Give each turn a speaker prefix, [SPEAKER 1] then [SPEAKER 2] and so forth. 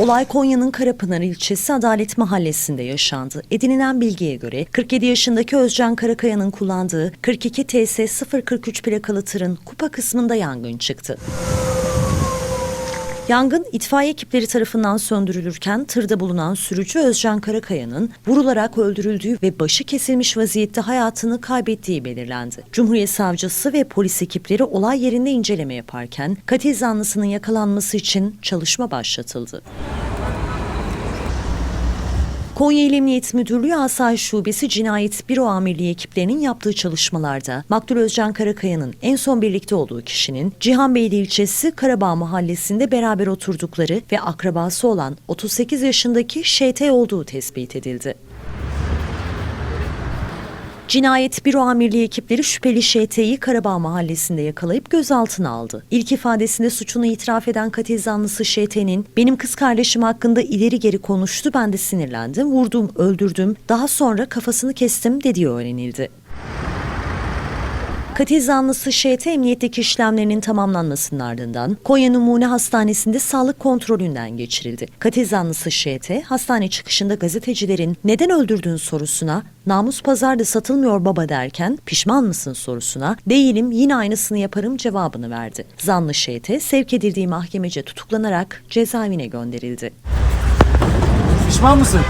[SPEAKER 1] Olay Konya'nın Karapınar ilçesi Adalet Mahallesi'nde yaşandı. Edinilen bilgiye göre 47 yaşındaki Özcan Karakaya'nın kullandığı 42 TS 043 plakalı tırın kupa kısmında yangın çıktı. Yangın itfaiye ekipleri tarafından söndürülürken tırda bulunan sürücü Özcan Karakaya'nın vurularak öldürüldüğü ve başı kesilmiş vaziyette hayatını kaybettiği belirlendi. Cumhuriyet Savcısı ve polis ekipleri olay yerinde inceleme yaparken katil zanlısının yakalanması için çalışma başlatıldı. Konya İl Emniyet Müdürlüğü Asayiş Şubesi Cinayet Büro Amirliği ekiplerinin yaptığı çalışmalarda Maktul Özcan Karakaya'nın en son birlikte olduğu kişinin Cihanbeyli ilçesi Karabağ mahallesinde beraber oturdukları ve akrabası olan 38 yaşındaki ŞT olduğu tespit edildi. Cinayet Büro Amirliği ekipleri şüpheli ŞT'yi Karabağ mahallesinde yakalayıp gözaltına aldı. İlk ifadesinde suçunu itiraf eden katil zanlısı ŞT'nin benim kız kardeşim hakkında ileri geri konuştu ben de sinirlendim, vurdum, öldürdüm, daha sonra kafasını kestim dediği öğrenildi. Katil zanlısı ŞT emniyetteki işlemlerinin tamamlanmasının ardından Konya Numune Hastanesi'nde sağlık kontrolünden geçirildi. Katil zanlısı ŞT hastane çıkışında gazetecilerin neden öldürdüğün sorusuna namus pazarda satılmıyor baba derken pişman mısın sorusuna değilim yine aynısını yaparım cevabını verdi. Zanlı ŞT sevk edildiği mahkemece tutuklanarak cezaevine gönderildi.
[SPEAKER 2] Pişman mısın?